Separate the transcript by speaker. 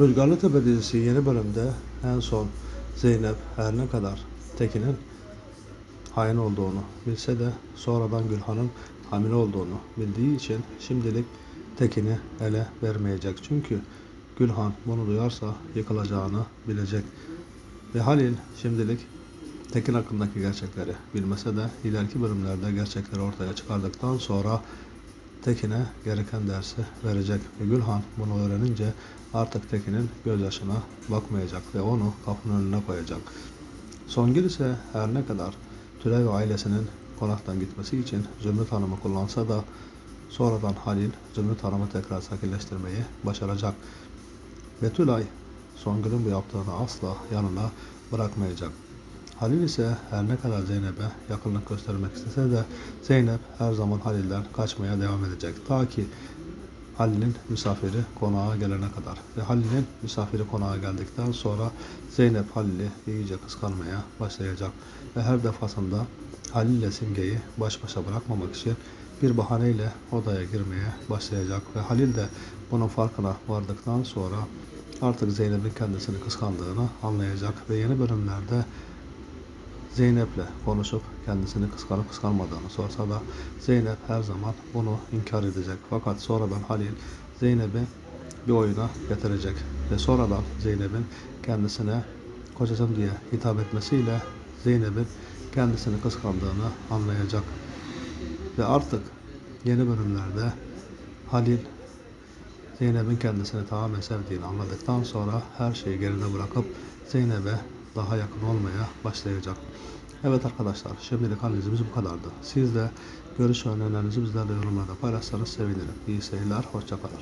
Speaker 1: Rüzgarlı Tepe dizisi yeni bölümde en son Zeynep her ne kadar Tekin'in hain olduğunu bilse de sonradan Gülhan'ın hamile olduğunu bildiği için şimdilik Tekin'i ele vermeyecek. Çünkü Gülhan bunu duyarsa yıkılacağını bilecek. Ve Halil şimdilik Tekin hakkındaki gerçekleri bilmese de ileriki bölümlerde gerçekleri ortaya çıkardıktan sonra Tekin'e gereken dersi verecek ve Gülhan bunu öğrenince artık Tekin'in gözyaşına bakmayacak ve onu kapının önüne koyacak. Songül ise her ne kadar Tülay ve ailesinin konaktan gitmesi için Zümrüt Hanım'ı kullansa da sonradan Halil Zümrüt Hanım'ı tekrar sakinleştirmeyi başaracak. Ve Tülay Songül'ün bu yaptığını asla yanına bırakmayacak. Halil ise her ne kadar Zeynep'e yakınlık göstermek istese de Zeynep her zaman Halil'den kaçmaya devam edecek. Ta ki Halil'in misafiri konağa gelene kadar. Ve Halil'in misafiri konağa geldikten sonra Zeynep Halil'i iyice kıskanmaya başlayacak. Ve her defasında Halil ile Simge'yi baş başa bırakmamak için bir bahaneyle odaya girmeye başlayacak. Ve Halil de bunun farkına vardıktan sonra artık Zeynep'in kendisini kıskandığını anlayacak. Ve yeni bölümlerde Zeynep'le konuşup kendisini kıskanıp kıskanmadığını sorsa da Zeynep her zaman bunu inkar edecek. Fakat sonradan Halil Zeynep'i bir oyuna getirecek ve sonradan Zeynep'in kendisine kocacığım diye hitap etmesiyle Zeynep'in kendisini kıskandığını anlayacak. Ve artık yeni bölümlerde Halil Zeynep'in kendisini tamamen sevdiğini anladıktan sonra her şeyi geride bırakıp Zeynep'e daha yakın olmaya başlayacak. Evet arkadaşlar şimdilik analizimiz bu kadardı. Siz de görüş ve önerilerinizi bizlerle yorumlarda paylaşsanız sevinirim. İyi seyirler, hoşçakalın.